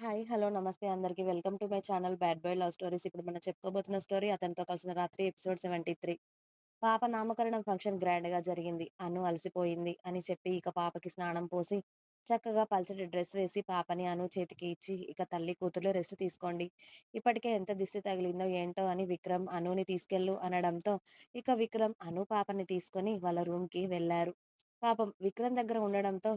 Hi. Hello. నమస్తే అందరికీ welcome to my channel 'bad boy love stories'. ఇప్పుడు మనం చెప్పుకోబోతున్న స్టోరీ 'అతనితో కలిసిన రాత్రి' ఎపిసోడ్ 73. పాప నామకరణం ఫంక్షన్ గ్రాండ్‌గా జరిగింది. అను అలసిపోయింది అని చెప్పి ఇక పాపకి స్నానం పోసి, చక్కగా పల్చటి డ్రెస్ వేసి పాపని అను చేతికి ఇచ్చి ఇక తల్లి కూతుర్లు రెస్ట్ తీసుకోండి. ఇప్పటికే ఎంత దిష్టి తగిలిందో ఏంటో అని విక్రమ్ అనుని తీసుకెళ్ళు అనడంతో ఇక విక్రమ్ అను పాపని తీసుకొని వాళ్ళ రూమ్‌కి వెళ్ళారు పాపం విక్రమ్ దగ్గర ఉండడంతో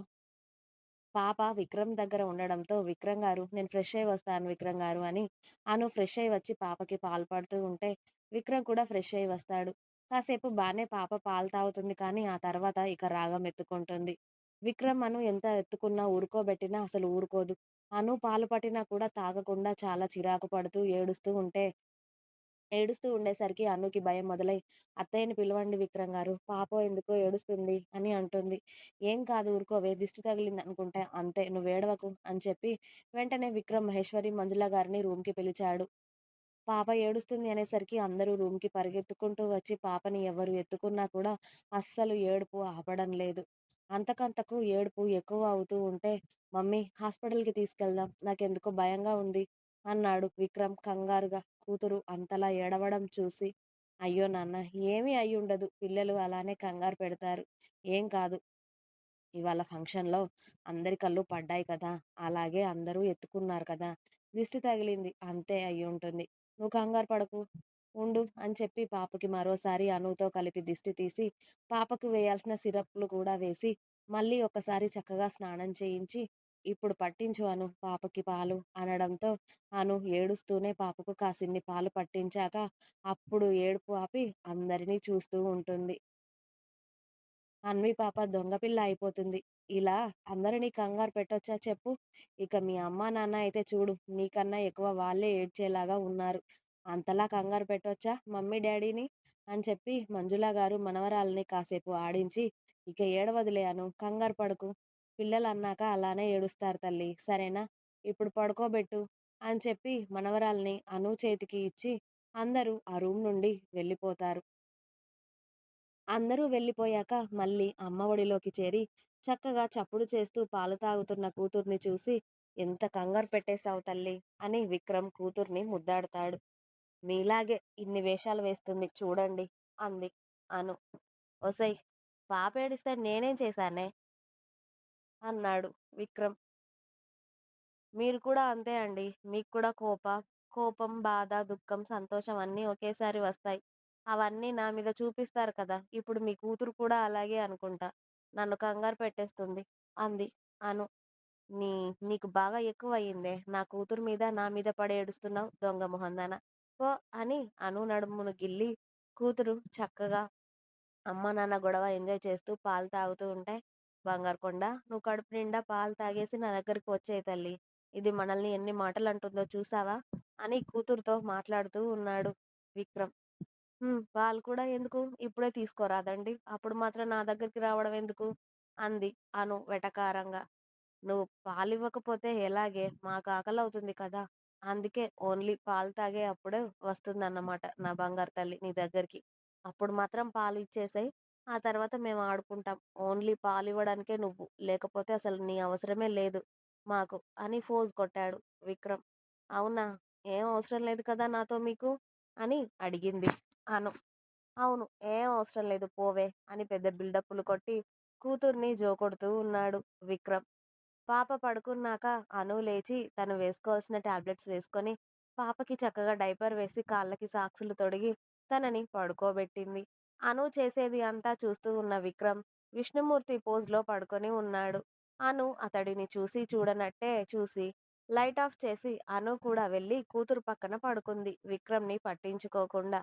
పాప విక్రమ్ దగ్గర ఉండడంతో విక్రమ్ గారు నేను ఫ్రెష్ అయ్యి వస్తాను విక్రమ్ గారు అని అను ఫ్రెష్ అయ్యి వచ్చి పాపకి పాలు పడుతూ ఉంటే విక్రమ్ కూడా ఫ్రెష్ అయ్యి వస్తాడు. కాసేపు బాగానే పాప పాలు తాగుతుంది కానీ ఆ తర్వాత ఇక రాగం ఎత్తుకుంటుంది. విక్రమ్ అను ఎంత ఎత్తుకున్నా ఊరుకోబెట్టినా అసలు ఊరుకోదు. అను పాలు పట్టినా కూడా తాగకుండా చాలా చిరాకు పడుతూ ఏడుస్తూ ఉంటే ఏడుస్తూ ఉండేసరికి అనుకి భయం మొదలై అత్తయ్యని పిలవండి విక్రమ్ గారు పాప ఎందుకో ఏడుస్తుంది అని అంటుంది. ఏం కాదు ఊరుకోవే దిష్టి తగిలింది అనుకుంటే అంతే నువ్వేడవకు అని చెప్పి వెంటనే విక్రమ్ మహేశ్వరి మంజుల గారిని రూమ్‌కి పిలిచాడు. పాప ఏడుస్తుంది అనేసరికి అందరూ రూమ్‌కి పరిగెత్తుకుంటూ వచ్చి పాపని ఎవరు ఎత్తుకున్నా కూడా అస్సలు ఏడుపు ఆపడం లేదు. అంతకంతకు ఏడుపు ఎక్కువ అవుతూ ఉంటే మమ్మీ హాస్పిటల్‌కి తీసుకెళ్దాం నాకెందుకో భయంగా ఉంది అన్నాడు విక్రమ్ కంగారుగా కూతురు అంతలా ఏడవడం చూసి. అయ్యో నాన్న ఏమీ అయ్యుండదు పిల్లలు అలానే కంగారు పెడతారు. ఏం కాదు. ఇవాళ ఫంక్షన్‌లో అందరి కళ్ళు పడ్డాయి కదా! అలాగే అందరూ ఎత్తుకున్నారు కదా! దిష్టి తగిలింది అంతే అయ్యుంటుంది. నువ్వు కంగారు పడకు. ఉండు అని చెప్పి పాపకి మరోసారి అనుతో కలిపి దిష్టి తీసి, పాపకు వేయాల్సిన సిరప్‌లు కూడా వేసి, మళ్ళీ ఒకసారి చక్కగా స్నానం చేయించి, ఇప్పుడు పట్టించు అను పాపకి పాలు అనడంతో అను ఏడుస్తూనే పాపకు కాసిన్ని పాలు పట్టించాక అప్పుడు ఏడుపు ఆపి అందరినీ చూస్తూ ఉంటుంది. అన్వి పాప దొంగపిల్ల అయిపోతుంది. ఇలా అందరినీ కంగారు పెట్టొచ్చా చెప్పు? ఇక మీ అమ్మా, నాన్న అయితే చూడు నీకన్నా ఎక్కువ వాళ్ళే ఏడ్చేలాగా ఉన్నారు. అంతలా కంగారు పెట్టొచ్చా మమ్మీ, డాడీని అని చెప్పి మంజుల గారు మనవరాలని కాసేపు ఆడించి ఇక ఏడవదులే అను కంగారు పడుకు పిల్లలు అన్నాక అలానే ఏడుస్తారు తల్లి సరేనా? ఇప్పుడు పడుకోబెట్టు అని చెప్పి మనవరాల్ని అను చేతికి ఇచ్చి అందరూ ఆ రూమ్ నుండి వెళ్ళిపోతారు. అందరూ వెళ్ళిపోయాక మళ్ళీ అమ్మ ఒడిలోకి చేరి చక్కగా చప్పుడు చేస్తూ పాలు తాగుతున్న కూతుర్ని చూసి ఎంత కంగారు పెట్టేశావు తల్లి అని విక్రమ్ కూతుర్ని ముద్దాడతాడు మీలాగే ఇన్ని వేషాలు వేస్తుంది చూడండి అంది అను. ఒసేయ్ పాప ఏడిస్తే నేనేం చేశానే? అన్నాడు విక్రమ్. మీరు కూడా అంతే అండి. మీకు కూడా కోప కోపం, బాధ, దుఃఖం, సంతోషం అన్నీ ఒకేసారి వస్తాయి. అవన్నీ నా మీద చూపిస్తారు కదా! ఇప్పుడు మీ కూతురు కూడా అలాగే అనుకుంటా. నన్ను కంగారు పెట్టేస్తుంది అంది అను. నీ నీకు బాగా ఎక్కువయ్యిందే. నా కూతురు మీద నా మీద పడి ఏడుస్తున్నావు దొంగ మొహందాన. పో అని అను నడుమును గిల్లి కూతురు చక్కగా అమ్మ, నాన్న గొడవ ఎంజాయ్ చేస్తూ పాలు తాగుతూ ఉంటే బంగారు కొండ నువ్వు కడుపు నిండా పాలు తాగేసి నా దగ్గరికి వచ్చేయి తల్లి ఇది మనల్ని ఎన్ని మాటలు అంటుందో చూసావా అని కూతురుతో మాట్లాడుతూ ఉన్నాడు విక్రమ్. పాలు కూడా ఎందుకు? ఇప్పుడే తీసుకోరాదండి. అప్పుడు మాత్రం నా దగ్గరికి రావడం ఎందుకు? అంది అను వెటకారంగా. నువ్వు పాలు ఇవ్వకపోతే ఎలాగే? మాకు ఆకలి అవుతుంది కదా! అందుకే ఓన్లీ పాలు తాగే అప్పుడే వస్తుందన్నమాట నా బంగారు తల్లి నీ దగ్గరికి. అప్పుడు మాత్రం పాలు ఇచ్చేసాయి ఆ తర్వాత మేము ఆడుకుంటాం. ఓన్లీ పాలివ్వడానికే నువ్వు. లేకపోతే అసలు నీ అవసరమే లేదు మాకు అని ఫోజ్ కొట్టాడు విక్రమ్. అవునా? ఏం అవసరం లేదు కదా నాతో మీకు? అని అడిగింది అను. అవును. ఏం అవసరం లేదు పోవే అని పెద్ద బిల్డప్పులు కొట్టి కూతుర్ని జోకొడుతూ ఉన్నాడు విక్రమ్. పాప పడుకున్నాక అను లేచి తను వేసుకోవాల్సిన టాబ్లెట్స్ వేసుకొని పాపకి చక్కగా డైపర్ వేసి కాళ్ళకి సాక్సులు తొడిగి తనని పడుకోబెట్టింది. అను చేసేది అంతా చూస్తూ ఉన్న విక్రమ్ విష్ణుమూర్తి పోజ్‌లో పడుకొని ఉన్నాడు. అను అతడిని చూసి చూడనట్టే చూసి లైట్ ఆఫ్ చేసి అను కూడా వెళ్ళి కూతురు పక్కన పడుకుంది విక్రమ్‌ని పట్టించుకోకుండా.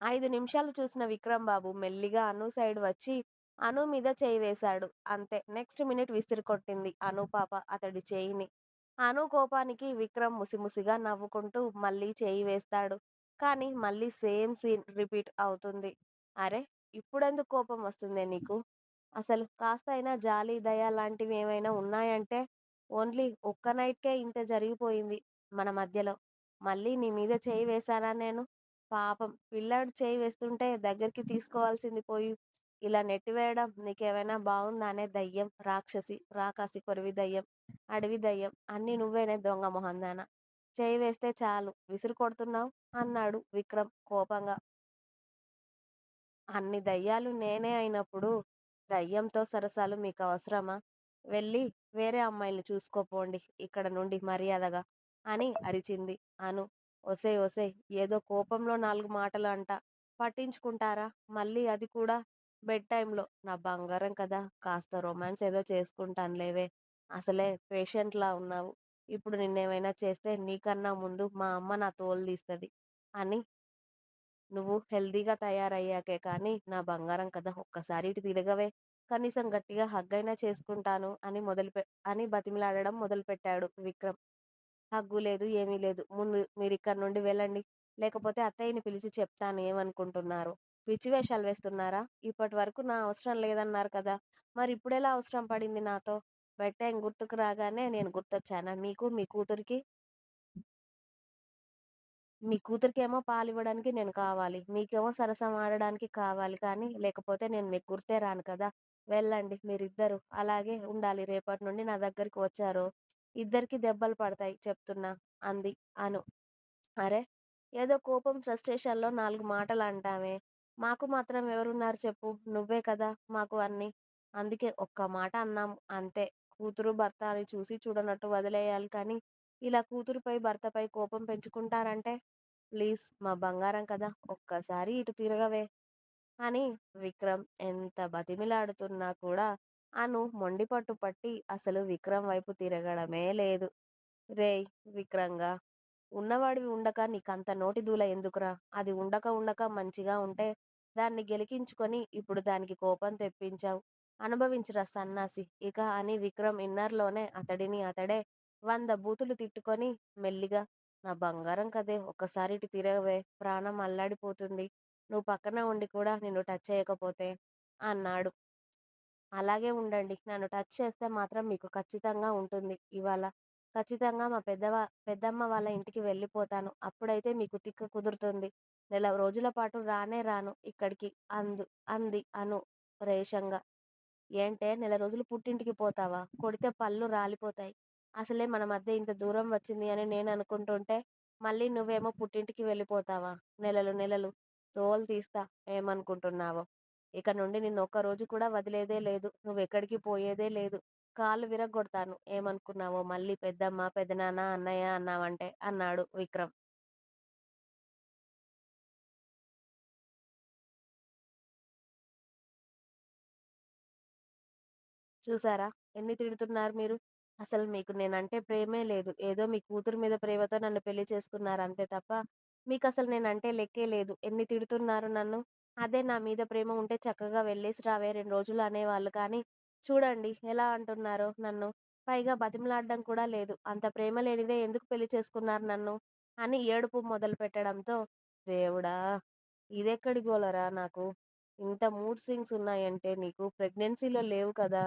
ఐదు నిమిషాలు చూసిన విక్రమ్ బాబు మెల్లిగా అను సైడ్ వచ్చి అను మీద చేయి వేశాడు. అంతే నెక్స్ట్ మినిట్ విసిరికొట్టింది అను పాప అతడి చేయిని. అను కోపానికి విక్రమ్ ముసిముసిగా నవ్వుకుంటూ మళ్ళీ చేయి వేస్తాడు. కానీ మళ్ళీ సేమ్ సీన్ రిపీట్ అవుతుంది. అరే ఇప్పుడెందుకు కోపం వస్తుందే నీకు? అసలు కాస్త అయినా జాలి, దయ లాంటివి ఏమైనా ఉన్నాయంటే ఓన్లీ ఒక్క నైట్‌కే ఇంత జరిగిపోయింది మన మధ్యలో. మళ్ళీ నీ మీద చేయి వేశానా నేను? పాపం పిల్లాడు చేయి వేస్తుంటే దగ్గరికి తీసుకోవాల్సింది పోయి ఇలా నెట్టివేయడం నీకేమైనా బాగుందా అనే దయ్యం, రాక్షసి, రాకాసి కొరివి దయ్యం, అడవి దయ్యం అన్నీ నువ్వేనే దొంగ మొహందానా చేయి వేస్తే చాలు విసురు కొడుతున్నావు అన్నాడు విక్రమ్ కోపంగా. అన్ని దయ్యాలు నేనే అయినప్పుడు దయ్యంతో సరసాలు మీకు అవసరమా వెళ్ళి వేరే అమ్మాయిని చూసుకోపోండి ఇక్కడ నుండి మర్యాదగా అని అరిచింది అను. ఒసేయ్ ఒసేయ్ ఏదో కోపంలో నాలుగు మాటలు అంట. పట్టించుకుంటారా? మళ్ళీ అది కూడా బెడ్ టైంలో నా బంగారం కదా కాస్త రొమాన్స్ ఏదో చేసుకుంటాను లేవే అసలే పేషెంట్లా ఉన్నావు. ఇప్పుడు నిన్నేమైనా చేస్తే నీకన్నా ముందు మా అమ్మ నా తోలు తీస్తుంది అని నువ్వు హెల్దీగా తయారయ్యాకే కానీ నా బంగారం కదా ఒక్కసారి ఇటు తిరగవే. కనీసం గట్టిగా హగ్ అయినా చేసుకుంటాను అని మొదలుపె అని బతిమిలాడడం మొదలుపెట్టాడు విక్రమ్. హగ్గు లేదు ఏమీ లేదు. ముందు మీరు ఇక్కడ నుండి వెళ్ళండి. లేకపోతే అత్తయ్యని పిలిచి చెప్తాను ఏమనుకుంటున్నారు పిచ్చి వేషాలు వేస్తున్నారా? ఇప్పటివరకు నా అవసరం లేదన్నారు కదా! మరి ఇప్పుడెలా అవసరం పడింది నాతో? బెడ్ టైం గుర్తుకు రాగానే నేను గుర్తొచ్చానా మీకు మీ కూతురికి? మీ కూతురికేమో పాలివ్వడానికి నేను కావాలి. మీకేమో సరసం ఆడడానికి కావాలి కానీ లేకపోతే నేను మీకు గుర్తే రాను కదా! వెళ్ళండి మీరిద్దరూ అలాగే ఉండాలి రేపటి నుండి నా దగ్గరికి వచ్చారో ఇద్దరికీ దెబ్బలు పడతాయి చెప్తున్నా అంది అను. అరె! ఏదో కోపం ఫ్రస్ట్రేషన్లో నాలుగు మాటలు అంటామే. మాకు మాత్రం ఎవరున్నారు చెప్పు. నువ్వే కదా మాకు అన్నీ. అందుకే ఒక్క మాట అన్నాం అంతే. కూతురు భర్త అని చూసి చూడనట్టు వదిలెయ్యాలి కానీ ఇలా కూతురుపై భర్తపై కోపం పెంచుకుంటారంటే? ప్లీజ్ మా బంగారం కదా ఒక్కసారి ఇటు తిరగవే అని విక్రమ్ ఎంత బతిమిలాడుతున్నా కూడా అను మొండిపట్టు పట్టి అసలు విక్రమ్ వైపు తిరగడమే లేదు. రేయ్ విక్రంగా! ఉన్నవాడివి ఉండక నీకంత నోటి దూల ఎందుకురా? అది ఉండక ఉండక మంచిగా ఉంటే దాన్ని గెలికించుకొని ఇప్పుడు దానికి కోపం తెప్పించావు అనుభవించురా సన్నాసి ఇక అని విక్రమ్ ఇన్నర్లోనే అతడిని అతడే వంద బూతులు తిట్టుకొని మెల్లిగా నా బంగారం కదే ఒక్కసారి ఇటు తిరగవే ప్రాణం అల్లాడిపోతుంది. నువ్వు పక్కన ఉండి కూడా నిన్ను టచ్ చేయకపోతే అన్నాడు. అలాగే ఉండండి. నన్ను టచ్ చేస్తే మాత్రం మీకు ఖచ్చితంగా ఉంటుంది ఇవాళ. ఖచ్చితంగా మా పెద్దవా పెద్దమ్మ వాళ్ళ ఇంటికి వెళ్ళిపోతాను. అప్పుడైతే మీకు తిక్క కుదురుతుంది. నెల రోజుల పాటు రానే రాను ఇక్కడికి అందు అంది అను రేషంగా. ఏంటే నెల రోజులు పుట్టింటికి పోతావా? కొడితే పళ్ళు రాలిపోతాయి. అసలే మన మధ్య ఇంత దూరం వచ్చింది అని నేను అనుకుంటుంటే మళ్ళీ నువ్వేమో పుట్టింటికి వెళ్ళిపోతావా? నెలలు నెలలు తోలు తీస్తా ఏమనుకుంటున్నావో. ఇక నుండి నిన్ను ఒక్కరోజు కూడా వదిలేదే లేదు. నువ్వు ఎక్కడికి పోయేదే లేదు. కాలు విరగ్గొడతాను ఏమనుకున్నావో మళ్ళీ పెద్దమ్మ, పెదనాన్న, అన్నయ్య అన్నావంటే అన్నాడు విక్రమ్. చూసారా ఎన్ని తిడుతున్నారు మీరు? అసలు మీకు నేనంటే ప్రేమే లేదు. ఏదో మీ కూతురు మీద ప్రేమతో నన్ను పెళ్ళి చేసుకున్నారు అంతే తప్ప మీకసలు నేనంటే లెక్కే లేదు. ఎన్ని తిడుతున్నారు నన్ను. అదే నా మీద ప్రేమ ఉంటే చక్కగా వెళ్ళేసి రావే రెండు రోజులు అనేవాళ్ళు కానీ చూడండి ఎలా అంటున్నారో నన్ను. పైగా బతిమలాడడం కూడా లేదు. అంత ప్రేమ లేనిదే ఎందుకు పెళ్ళి చేసుకున్నారు నన్ను? అని ఏడుపు మొదలుపెట్టడంతో దేవుడా! ఇదెక్కడి గోలరా నాకు. ఇంత మూడ్ స్వింగ్స్ ఉన్నాయంటే నీకు ప్రెగ్నెన్సీలో లేవు కదా!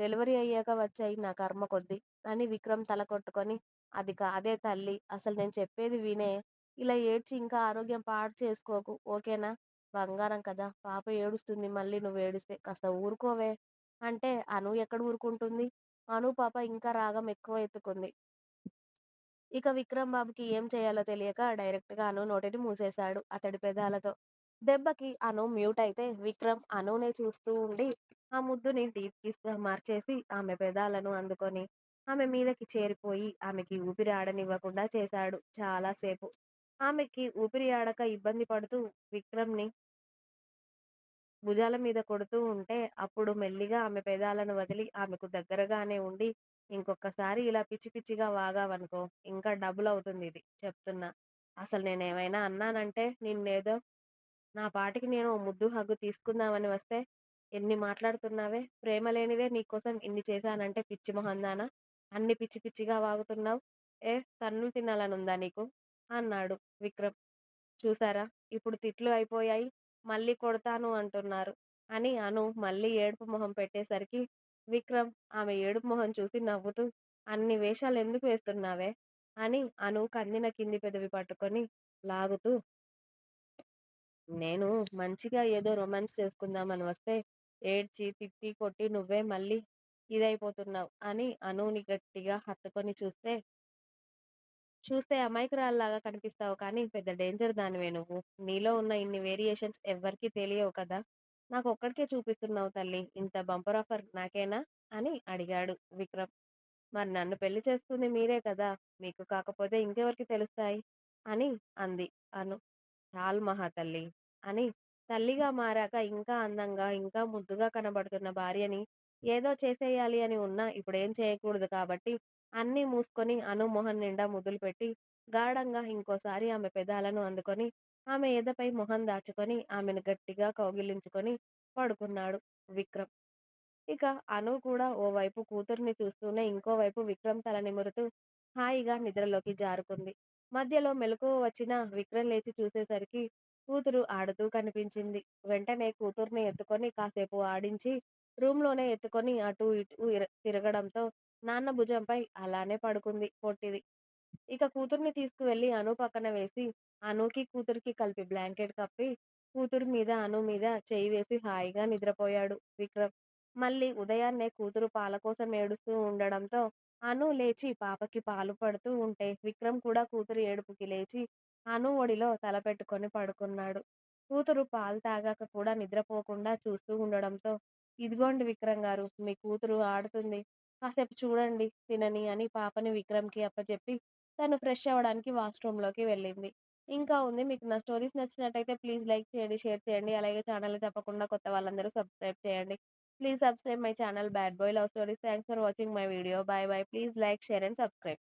డెలివరీ అయ్యాక వచ్చాయి నా కర్మ కొద్ది అని విక్రమ్ తల కొట్టుకొని అది కాదే తల్లి అసలు నేను చెప్పేది వినే. ఇలా ఏడ్చి ఇంకా ఆరోగ్యం పాడు చేసుకోకు. ఓకేనా? బంగారం కదా పాప ఏడుస్తుంది మళ్ళీ నువ్వు ఏడిస్తే కాస్త ఊరుకోవే అంటే అను ఎక్కడ ఊరుకుంటుంది? అను పాప ఇంకా రాగం ఎక్కువ ఎత్తుకుంది. ఇక విక్రమ్ బాబుకి ఏం చేయాలో తెలియక డైరెక్ట్గా అను నోటిని మూసేశాడు అతడి పెదాలతో. దెబ్బకి అను మ్యూట్ అయితే విక్రమ్ అనునే చూస్తూ ఉండి ఆ ముద్దుని డీప్ కిస్గా మార్చేసి ఆమె పెదాలను అందుకొని ఆమె మీదకి చేరిపోయి ఆమెకి ఊపిరి ఆడనివ్వకుండా చేశాడు చాలాసేపు ఆమెకి ఊపిరి ఆడక ఇబ్బంది పడుతూ విక్రమ్ని భుజాల మీద కొడుతూ ఉంటే అప్పుడు మెల్లిగా ఆమె పెదాలను వదిలి ఆమెకు దగ్గరగానే ఉండి ఇంకొకసారి ఇలా పిచ్చి పిచ్చిగా వాగావనుకో ఇంకా డబుల్ అవుతుంది ఇది చెప్తున్నా. అసలు నేనేమైనా అన్నానంటే నిన్నేదో నా పాటికి నేను ఓ ముద్దు హగ్గు తీసుకుందామని వస్తే ఎన్ని మాట్లాడుతున్నావే? ప్రేమ లేనిదే నీకోసం ఇన్ని చేశానంటే పిచ్చి మొహందానా! అన్ని పిచ్చి పిచ్చిగా వాగుతున్నావు ఏ తన్నులు తినాలనుందా నీకు? అన్నాడు విక్రమ్. చూశారా ఇప్పుడు తిట్లు అయిపోయాయి. మళ్ళీ కొడతాను అంటున్నారు అని అను మళ్ళీ ఏడుపు మొహం పెట్టేసరికి విక్రమ్ ఆమె ఏడుపు మొహం చూసి నవ్వుతూ అన్ని వేషాలు ఎందుకు వేస్తున్నావే? అని అను కందిన కింది పెదవి పట్టుకొని లాగుతూ నేను మంచిగా ఏదో రొమాన్స్ చేసుకుందామని వస్తే, ఏడ్చి, తిట్టి, కొట్టి నువ్వే మళ్ళీ ఇదైపోతున్నావు అని అనుని గట్టిగా హత్తుకొని చూస్తే చూస్తే అమాయకురాల్లాగా కనిపిస్తావు కానీ పెద్ద డేంజర్ దానివే నువ్వు. నీలో ఉన్న ఇన్ని వేరియేషన్స్ ఎవ్వరికీ తెలియవు కదా! నాకొక్కడికే చూపిస్తున్నావు తల్లీ! ఇంత బంపర్ ఆఫర్ నాకేనా? అని అడిగాడు విక్రమ్. మరి నన్ను పెళ్ళి చేసుకుంది మీరే కదా! మీకు కాకపోతే ఇంకెవరికి తెలుస్తాయి? అని అంది అను. చాలు మహా తల్లి అని తల్లిగా మారాక ఇంకా అందంగా, ఇంకా ముద్దుగా కనబడుతున్న భార్యని ఏదో చేసేయాలి అని ఉన్నా ఇప్పుడేం చేయకూడదు కాబట్టి అన్నీ మూసుకొని అను మొహం నిండా ముద్దులు పెట్టి, గాఢంగా ఇంకోసారి ఆమె పెదాలను అందుకొని, ఆమె ఎదపై మొహం దాచుకొని, ఆమెను గట్టిగా కౌగిలించుకొని పడుకున్నాడు విక్రమ్. ఇక అను కూడా ఓ వైపు కూతుర్ని చూస్తూనే ఇంకోవైపు విక్రమ్ తల నిమురుతూ హాయిగా నిద్రలోకి జారుకుంది. మధ్యలో మెలకువ వచ్చిన విక్రమ్ లేచి చూసేసరికి కూతురు ఆడుతూ కనిపించింది. వెంటనే కూతుర్ని ఎత్తుకొని కాసేపు ఆడించి రూమ్‌లోనే ఎత్తుకొని అటూ ఇటూ తిరగడంతో నాన్న భుజంపై అలానే పడుకుంది పొట్టిది. ఇక కూతుర్ని తీసుకువెళ్ళి అను పక్కన వేసి, అనుకి కూతురికి కలిపి బ్లాంకెట్ కప్పి, కూతురు మీద, అను మీద చేయి వేసి హాయిగా నిద్రపోయాడు విక్రమ్. మళ్ళీ ఉదయాన్నే కూతురు పాల కోసం ఏడుస్తూ ఉండడంతో అను లేచి పాపకి పాలు పడుతూ ఉంటే విక్రమ్ కూడా కూతురు ఏడుపుకి లేచి అను ఒడిలో తల పెట్టుకొని పడుకున్నాడు. కూతురు పాలు తాగాక కూడా నిద్రపోకుండా చూస్తూ ఉండడంతో ఇదిగోండి విక్రమ్ గారు మీ కూతురు ఆడుతుంది. కాసేపు చూడండి, తినని అని పాపని విక్రమ్కి తను ఫ్రెష్ అవ్వడానికి వాష్రూమ్లోకి లోకి వెళ్ళింది. ఇంకా ఉంది మీకు నా స్టోరీస్ నచ్చినట్టయితే ప్లీజ్ లైక్ చేయండి, షేర్ చేయండి. అలాగే ఛానల్ని తప్పకుండా కొత్త వాళ్ళందరూ సబ్స్క్రైబ్ చేయండి. Please subscribe my channel Bad Boy Love Stories. Thanks for watching my video. Bye bye. Please like, share and subscribe.